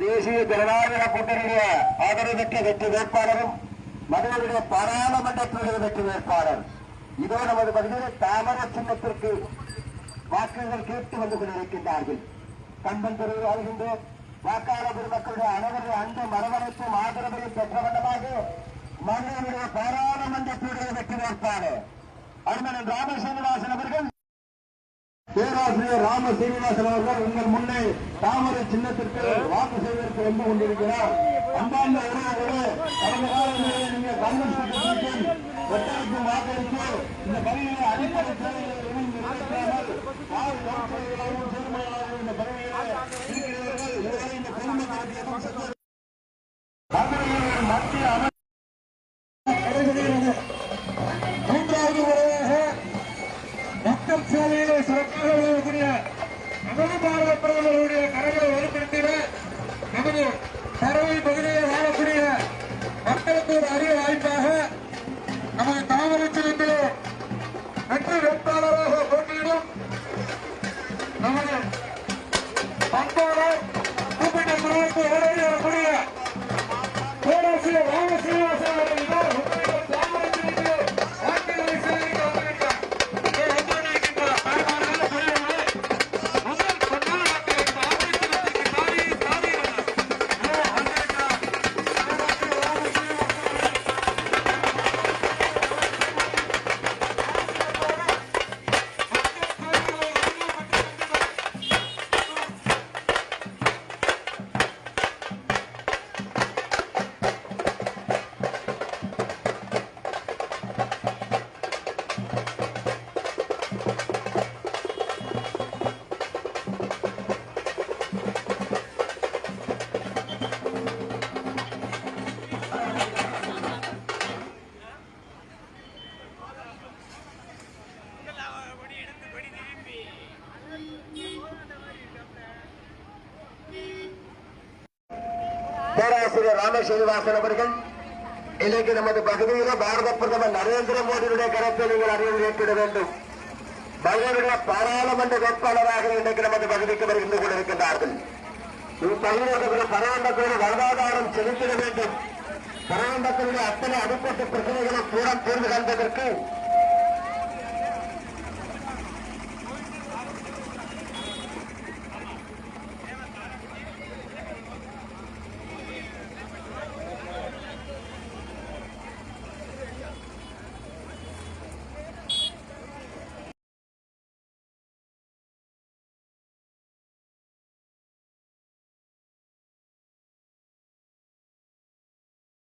தேசிய ஜனநாயக கூட்டணியுடைய ஆதரவு பெற்ற வெற்றி வேட்பாளரும் மதுரையுடைய பாராளுமன்றத்துடைய வெற்றி வேட்பாளர். இதோ நமது பகுதியில் தாமர சின்னத்திற்கு வாக்குகள் கேட்டு வந்து கொண்டிருக்கின்றார்கள். கம்பன் துறையில் வாழ்கின்ற வாக்காளர் பெருமக்களுடைய அனைவருடைய அன்பு மரவணைப்பும் ஆதரவையும் பெற்ற வண்ணமாக மதுரையுடைய பாராளுமன்றத்துடைய வெற்றி வேட்பாளர் அருமன் ராம சீனிவாசன் அவர்கள் பேராசிரியர் ராம சீனிவாசன் அவர்கள் உங்கள் முன்னே தாமரை சின்னத்திற்கு வாக்கு செய்வதற்கு வந்து கொண்டிருக்கிறார். அன்பார்ந்த உறவுகளே கடந்த காலங்களிலே நீங்கள் காங்கிரஸ் ஒட்டமைக்கும் வாக்களித்து இந்த பகுதியிலே அடிப்படை தேவைகளை எதுவும் நிறைவேற்றாமல் யார் கவுன்சிலர்களாகவும் சேர்மனாகவும் இந்த பகுதியிலே இருக்கிறீர்கள். இதுவரை இந்த குடும்பத்திற்கு எதுவும் மக்கள் சேவையிலே சிறப்பாக பாரத பேராசிரியர் ராமசீனிவாசன் அவர்கள் இன்றைக்கு நமது பகுதியில பாரத பிரதமர் நரேந்திர மோடியுடைய கருத்தை நீங்கள் அறிவு ஏற்பட வேண்டும். பகவனுடைய பாராளுமன்ற வேட்பாளராக இன்றைக்கு நமது பகுதிக்கு வருகின்ற கொண்டிருக்கின்றார்கள் இப்பகுதியில் பரவண்டத்தில் வாழ்வாதாரம் செலுத்திட வேண்டும். பரவண்டத்தினுடைய அத்தனை அடிப்பட்ட பிரச்சனைகளை கூட தீர்வு காண்பதற்கு